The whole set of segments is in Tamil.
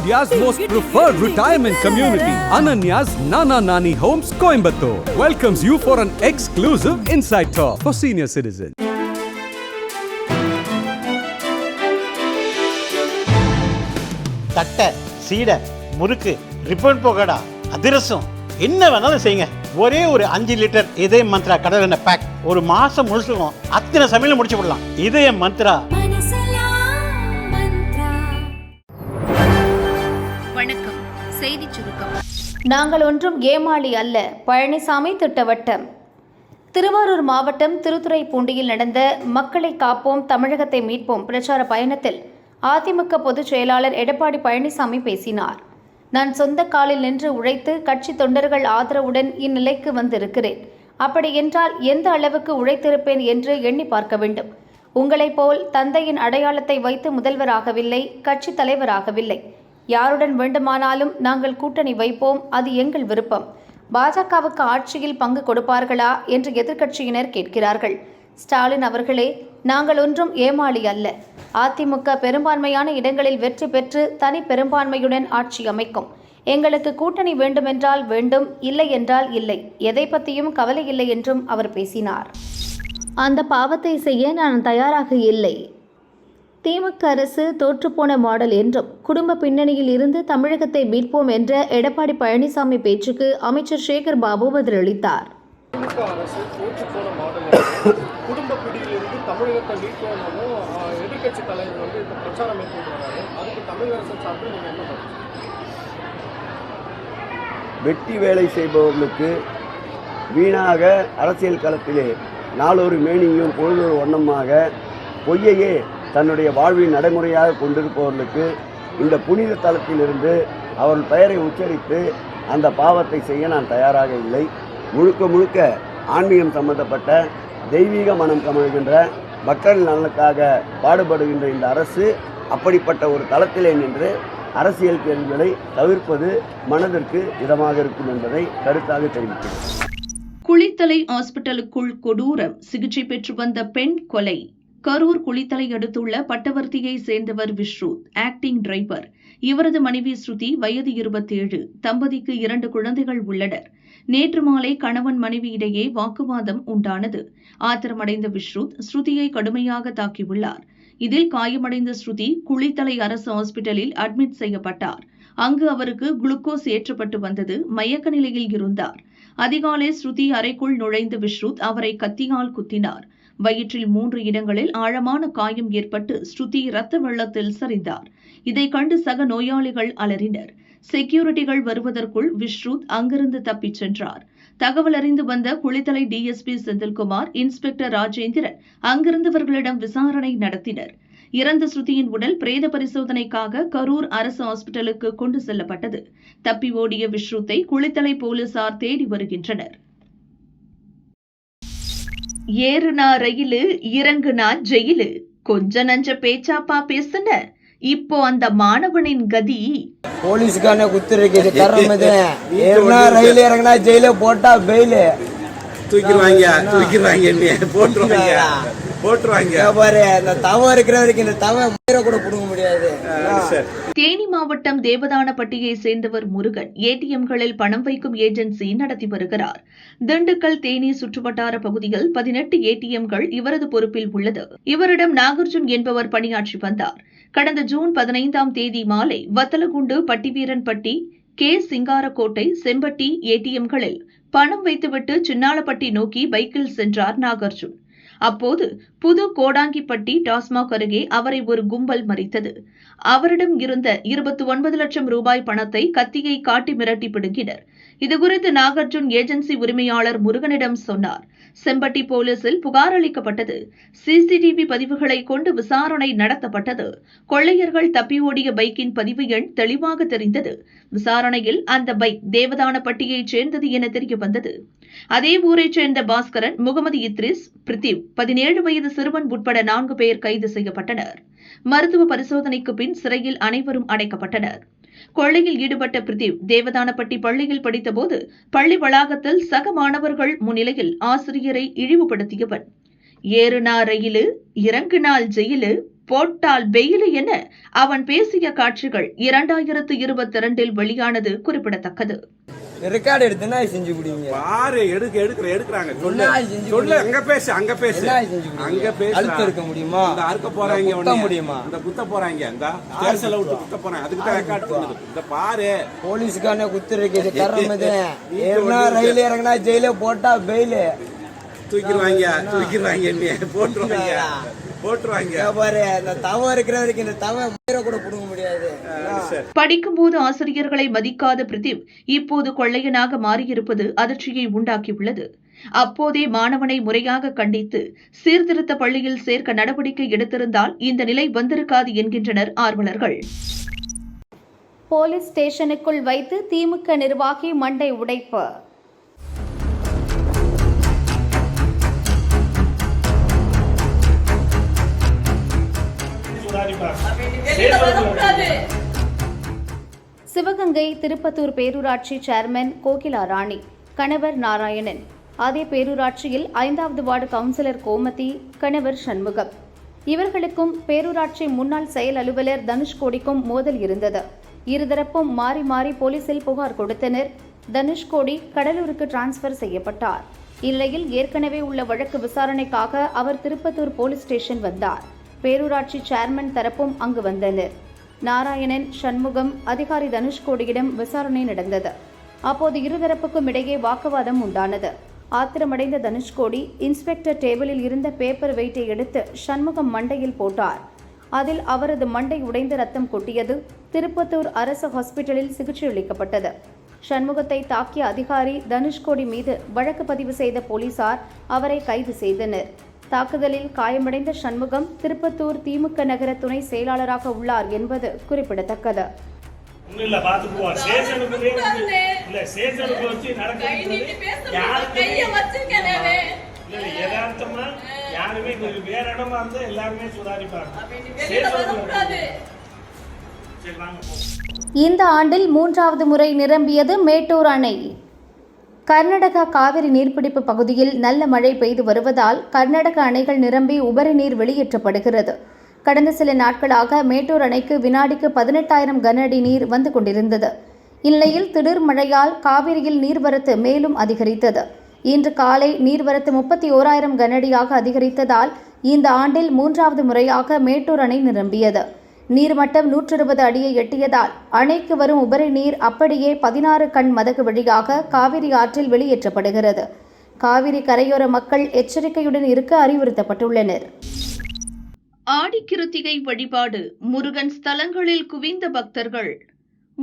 India's most preferred retirement community, Ananya's Nana Nani Homes, Coimbatore, welcomes you for an exclusive inside tour for senior citizens. தட்டை சீடை முறுக்கு ரிப்பன் போகடா அதிரசம் என்ன வேணாலும் செய்யுங்க ஒரே ஒரு அஞ்சு லிட்டர் இதய மந்த்ரா கடல் எண்ணெய் பேக் ஒரு மாசம் முழுசுக்கும் அத்தனை சமையல முடிச்சு விடலாம் இதய மந்த்ரா நாங்கள் ஒன்றும் ஏமாளி அல்ல. பழனிசாமி திட்டவட்டம். திருவாரூர் மாவட்டம் திருத்துறைப்பூண்டியில் நடந்த மக்களை காப்போம் தமிழகத்தை மீட்போம் பிரச்சார பயணத்தில் அதிமுக பொதுச் செயலாளர் எடப்பாடி பழனிசாமி பேசினார். நான் சொந்த காலில் நின்று உழைத்து கட்சி தொண்டர்கள் ஆதரவுடன் இந்நிலைக்கு வந்திருக்கிறேன். அப்படி என்றால் எந்த அளவுக்கு உழைத்திருப்பேன் என்று எண்ணி பார்க்க வேண்டும். உங்களைப் போல் தந்தையின் அடையாளத்தை வைத்து முதல்வராகவில்லை கட்சி தலைவராகவில்லை. யாருடன் வேண்டுமானாலும் நாங்கள் கூட்டணி வைப்போம் அது எங்கள் விருப்பம். பாஜகவுக்கு ஆட்சியில் பங்கு கொடுப்பார்களா என்று எதிர்க்கட்சியினர் கேட்கிறார்கள். ஸ்டாலின் அவர்களே நாங்கள் ஒன்றும் ஏமாளி அல்ல. அதிமுக பெரும்பான்மையான இடங்களில் வெற்றி பெற்று தனி பெரும்பான்மையுடன் ஆட்சி அமைக்கும். எங்களுக்கு கூட்டணி வேண்டுமென்றால் வேண்டும் இல்லை என்றால் இல்லை. எதை பற்றியும் கவலை இல்லை என்றும் அவர் பேசினார். அந்த பாவத்தை செய்ய நான் தயாராக இல்லை. திமுக அரசு தோற்றுப்போன மாடல் என்றும் குடும்ப பின்னணியில் இருந்து தமிழகத்தை மீட்போம் என்ற எடப்பாடி பழனிசாமி பேச்சுக்கு அமைச்சர் சேகர் பாபு பதிலளித்தார். வெட்டி வேலை செய்பவர்களுக்கு வீணாக அரசியல் களத்திலே நாளொரு மேனியும் பொழுதொரு வண்ணமாக பொய்யையே தன்னுடைய வாழ்வின் நடைமுறையாக கொண்டிருப்பவர்களுக்கு இந்த புனித தலத்திலிருந்து அவர்கள் பெயரை உச்சரித்து அந்த பாவத்தை செய்ய நான் தயாராக இல்லை. முழுக்க முழுக்க ஆன்மீகம் சம்பந்தப்பட்ட தெய்வீக மனம் கமழ்கின்ற மக்கள் நலனுக்காக பாடுபடுகின்ற இந்த அரசு அப்படிப்பட்ட ஒரு தளத்திலே நின்று அரசியல் கேள்விகளை தவிர்ப்பது மனதிற்கு இதமாக இருக்கும் என்பதை கருத்தாக தெரிவிக்கிறேன். குளித்தலை ஹாஸ்பிட்டலுக்குள் கொடூரம் சிகிச்சை பெற்று வந்த பெண் கொலை. கரூர் குளித்தலை அடுத்துள்ள பட்டவர்த்தியை சேர்ந்தவர் விஸ்ருத் ஆக்டிங் டிரைவர் இவரது மனைவி ஸ்ருதி வயது இருபத்தேழு. தம்பதிக்கு இரண்டு குழந்தைகள் உள்ளனர். நேற்று மாலை கணவன் மனைவி இடையே வாக்குவாதம் உண்டானது. ஆத்திரமடைந்த விஸ்ருத் ஸ்ருதியை கடுமையாக தாக்கியுள்ளார். இதில் காயமடைந்த ஸ்ருதி குளித்தலை அரசு ஹாஸ்பிட்டலில் அட்மிட் செய்யப்பட்டார். அங்கு அவருக்கு குளுக்கோஸ் ஏற்றப்பட்டு வந்தது மயக்க நிலையில் இருந்தார். அதிகாலை ஸ்ருதி அறைக்குள் நுழைந்த விஸ்ருத் அவரை கத்தியால் குத்தினார். வயிற்றில் மூன்று இடங்களில் ஆழமான காயம் ஏற்பட்டு ஸ்ருதி ரத்த வெள்ளத்தில் சரிந்தார். இதை கண்டு சக நோயாளிகள் அலறினர். செக்யூரிட்டிகள் வருவதற்குள் விஸ்ருத் அங்கிருந்து தப்பிச் சென்றார். தகவல் அறிந்து வந்த குளித்தலை டிஎஸ்பி செந்தில்குமார் இன்ஸ்பெக்டர் ராஜேந்திரன் அங்கிருந்தவர்களிடம் விசாரணை நடத்தினர். இறந்த ஸ்ருதியின் உடல் பிரேத பரிசோதனைக்காக கரூர் அரசு ஹாஸ்பிட்டலுக்கு கொண்டு செல்லப்பட்டது. தப்பி ஓடிய விஸ்ருத்தை குளித்தலை போலீசார் தேடி வருகின்றனர். ஏறுனா ரயிலு இறங்குனா ஜெயிலு. கொஞ்ச நஞ்ச பேச்சாப்பா பேசுன. இப்போ அந்த மாணவனின் கதி. போலீஸ்காரனே குத்துருக்கு தரம் இது ஏறினா ரயில் இறங்கினா ஜெயில போட்டா பெயிலு. தூக்கிடுவாங்க தூக்கிடுவாங்க போட்டுருவாங்க போட்டுருவாங்க. பாரு இந்த தவம் இருக்கிற வரைக்கும் இந்த தவம் கூட புடுங்க முடியாது. தேனி மாவட்டம் தேவதானப்பட்டியை சேர்ந்தவர் முருகன் ஏடிஎம்களில் பணம் வைக்கும் ஏஜென்சி நடத்தி வருகிறார். திண்டுக்கல் தேனி சுற்றுவட்டார பகுதியில் பதினெட்டு ஏடிஎம்கள் இவரது பொறுப்பில் உள்ளது. இவரிடம் நாகார்ஜுன் என்பவர் பணியாற்றி வந்தார். கடந்த ஜூன் பதினைந்தாம் தேதி மாலை வத்தலகுண்டு பட்டிவீரன்பட்டி கே. சிங்காரக்கோட்டை செம்பட்டி ஏடிஎம்களில் பணம் வைத்துவிட்டு சின்னாளப்பட்டி நோக்கி பைக்கில் சென்றார் நாகார்ஜுன். அப்போது புது கோடாங்கிப்பட்டி டாஸ்மாக் அருகே அவரை ஒரு கும்பல் மறித்தது. அவரிடம் இருந்த இருபத்தி ஒன்பது லட்சம் ரூபாய் பணத்தை கத்தியை காட்டி மிரட்டி பிடுங்கினர். இதுகுறித்து நாகார்ஜுன் ஏஜென்சி உரிமையாளர் முருகனிடம் சொன்னார். செம்பட்டி போலீசில் புகார் அளிக்கப்பட்டது. சிசிடிவி பதிவுகளை கொண்டு விசாரணை நடத்தப்பட்டது. கொள்ளையர்கள் தப்பி ஓடிய பைக்கின் பதிவு எண் தெளிவாக தெரிந்தது. விசாரணையில் அந்த பைக் தேவதானப்பட்டியைச் சேர்ந்தது என தெரிய வந்தது அதே ஊரைச் சேர்ந்த பாஸ்கரன் முகமது இத்ரிஸ் பிரித்திவ் பதினேழு வயது சிறுவன் உட்பட நான்கு பேர் கைது செய்யப்பட்டனர். மருத்துவ பரிசோதனைக்கு பின் சிறையில் அனைவரும் அடைக்கப்பட்டனர். கொள்ளையில் ஈடுபட்ட பிரதீப் தேவதானப்பட்டி பள்ளியில் படித்தபோது பள்ளி வளாகத்தில் சக மாணவர்கள் முன்னிலையில் ஆசிரியரை இழிவுபடுத்தியவன் ஏறுனா ரயிலு இறங்குனால் ஜெயிலு போட்டால் வெயிலு என அவன் பேசிய காட்சிகள் இரண்டாயிரத்து இருபத்தி இரண்டில் வெளியானது குறிப்பிடத்தக்கது. ரெக்கார்டு எடுத்து என்ன செஞ்சு குடிங்க பாரு எடுக்க எடுக்கிற எடுக்கிறாங்க. சொல்லு. என்ன சொல்லு? அங்க பேசு அங்க பேசு. என்ன செஞ்சு? அங்க பேசு. அழுத்த இருக்க முடியுமா? இந்த அறுக்க போறாங்க குத்த உன்னைய. முடியுமா? இந்த குத்த போறாங்க. இந்த தேர்தல விட்டு குத்த போறாங்க. அதுக்கு தான் ரெக்கார்ட் பண்ணுது இந்த பாரு. போலீஸ்காரனே குத்துருக்கு தரம் இது. ஏறினா ரயில் இறங்கினா ஜெயில போட்டா பெயிலு தூக்கிடுவாங்க தூக்கிடுவாங்க நீ போட்டுருவாங்க. போட்டுருவாங்க. இங்க பாரு இந்த தவம் இருக்கிற வரைக்கும் இந்த தவம் உயிரை கூட கொடுக்க முடியாது. படிக்கும்போது ஆசிரியர்களை மதிக்காத பிரதீப் இப்போது கொள்ளையனாக மாறியிருப்பது அதிர்ச்சியை உண்டாக்கியுள்ளது. அப்போதே மாணவனை முறையாக கண்டித்து சீர்திருத்த பள்ளியில் சேர்க்க நடவடிக்கை எடுத்திருந்தால் இந்த நிலை வந்திருக்காது என்கின்றனர் ஆர்வலர்கள். போலீஸ் ஸ்டேஷனுக்குள் வைத்து திமுக நிர்வாகி மண்டை உடைப்பு. சிவகங்கை திருப்பத்தூர் பேரூராட்சி சேர்மன் கோகிலா ராணி கணவர் நாராயணன். அதே பேரூராட்சியில் ஐந்தாவது வார்டு கவுன்சிலர் கோமதி கணவர் சண்முகம். இவர்களுக்கும் பேரூராட்சி முன்னாள் செயல் அலுவலர் தனுஷ்கோடிக்கும் மோதல் இருந்தது. இருதரப்பும் மாறி மாறி போலீசில் புகார் கொடுத்தனர். தனுஷ்கோடி கடலூருக்கு டிரான்ஸ்பர் செய்யப்பட்டார். இந்நிலையில் ஏற்கனவே உள்ள வழக்கு விசாரணைக்காக அவர் திருப்பத்தூர் போலீஸ் ஸ்டேஷன் வந்தார். பேரூராட்சி சேர்மன் தரப்பும் அங்கு வந்தனர். நாராயணன் சண்முகம் அதிகாரி தனுஷ்கோடியிடம் விசாரணை நடந்தது. அப்போது இருதரப்புக்கும் இடையே வாக்குவாதம் உண்டானது. ஆத்திரமடைந்த தனுஷ்கோடி இன்ஸ்பெக்டர் டேபிளில் இருந்த பேப்பர் வெயிட்டை எடுத்து சண்முகம் மண்டையில் போட்டார். அதில் அவரது மண்டை உடைந்து ரத்தம் கொட்டியது திருப்பத்தூர் அரசு ஹாஸ்பிட்டலில் சிகிச்சை அளிக்கப்பட்டது. சண்முகத்தை தாக்கிய அதிகாரி தனுஷ்கோடி மீது வழக்கு பதிவு செய்த போலீசார் அவரை கைது செய்தனர். தாக்குதலில் காயமடைந்த சண்முகம் திருப்பத்தூர் திமுக நகர துணை செயலாளராக உள்ளார் என்பது குறிப்பிடத்தக்கது. இல்ல பாத்துக்குவோம் இல்ல வச்சு நடக்கிறது யதார்த்தமா யாருமே வேற இடமா இருந்தா எல்லாருமே சுதாரிப்பாங்க. இந்த ஆண்டில் மூன்றாவது முறை நிரம்பியது மேட்டூர் அணை. கர்நாடகா காவிரி நீர்பிடிப்பு பகுதியில் நல்ல மழை பெய்து வருவதால் கர்நாடக அணைகள் நிரம்பி உபரி நீர் வெளியேற்றப்படுகிறது. கடந்த சில நாட்களாக மேட்டூர் அணைக்கு வினாடிக்கு பதினெட்டாயிரம் கன அடி நீர் வந்து கொண்டிருந்தது. இந்நிலையில் திடீர் மழையால் காவிரியில் நீர்வரத்து மேலும் அதிகரித்தது. இன்று காலை நீர்வரத்து முப்பத்தி ஓராயிரம் கனஅடியாக அதிகரித்ததால் இந்த ஆண்டில் மூன்றாவது முறையாக மேட்டூர் அணை நிரம்பியது. நீர்மட்டம் நூற்றருபது அடியை எட்டியதால் அணைக்கு வரும் உபரி நீர் அப்படியே பதினாறு கண் மதகு வழியாக காவிரி ஆற்றில் வெளியேற்றப்படுகிறது. காவிரி கரையோர மக்கள் எச்சரிக்கையுடன் இருக்க அறிவுறுத்தப்பட்டுள்ளனர். ஆடிக்கிருத்திகை வழிபாடு முருகன் ஸ்தலங்களில் குவிந்த பக்தர்கள்.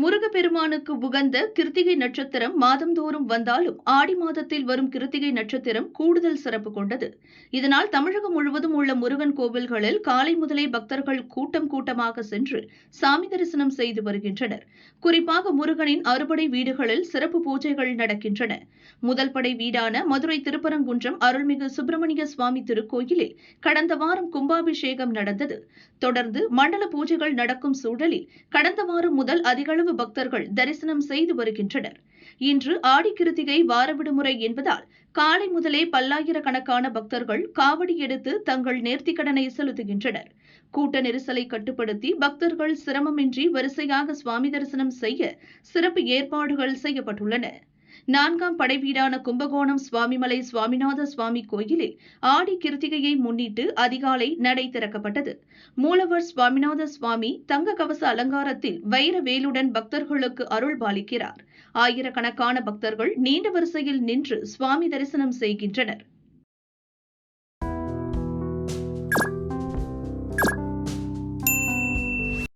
முருகப்பெருமானுக்கு உகந்த கிருத்திகை நட்சத்திரம் மாதந்தோறும் வந்தாலும் ஆடி மாதத்தில் வரும் கிருத்திகை நட்சத்திரம் கூடுதல் சிறப்பு கொண்டது. இதனால் தமிழகம் முழுவதும் உள்ள முருகன் கோவில்களில் காலை முதலே பக்தர்கள் கூட்டம் கூட்டமாக சென்று சாமி தரிசனம் செய்து வருகின்றனர். குறிப்பாக முருகனின் அறுபடை வீடுகளில் சிறப்பு பூஜைகள் நடக்கின்றன. முதல் படை வீடான மதுரை திருப்பரங்குன்றம் அருள்மிகு சுப்பிரமணிய சுவாமி திருக்கோயிலில் கடந்த வாரம் கும்பாபிஷேகம் நடந்தது. தொடர்ந்து மண்டல பூஜைகள் நடக்கும் சூழலில் கடந்த வாரம் முதல் அதிகளவு பக்தர்கள் தரிசனம் செய்து வருகின்றனர். இன்று ஆடி கிருத்திகை வார விடுமுறை என்பதால் காலை முதலே பல்லாயிரக்கணக்கான பக்தர்கள் காவடி எடுத்து தங்கள் நேர்த்திக்கடனை செலுத்துகின்றனர். கூட்ட நெரிசலை கட்டுப்படுத்தி பக்தர்கள் சிரமமின்றி வரிசையாக சுவாமி தரிசனம் செய்ய சிறப்பு ஏற்பாடுகள் செய்யப்பட்டுள்ளன. நான்காம் படைவீடான கும்பகோணம் சுவாமிமலை சுவாமிநாத சுவாமி கோயிலில் ஆடி கிருத்திகையை முன்னிட்டு அதிகாலை நடை திறக்கப்பட்டது. மூலவர் சுவாமிநாத சுவாமி தங்க கவச அலங்காரத்தில் வைர வேலுடன் பக்தர்களுக்கு அருள் பாலிக்கிறார். ஆயிரக்கணக்கான பக்தர்கள் நீண்ட வரிசையில் நின்று சுவாமி தரிசனம் செய்கின்றனர்.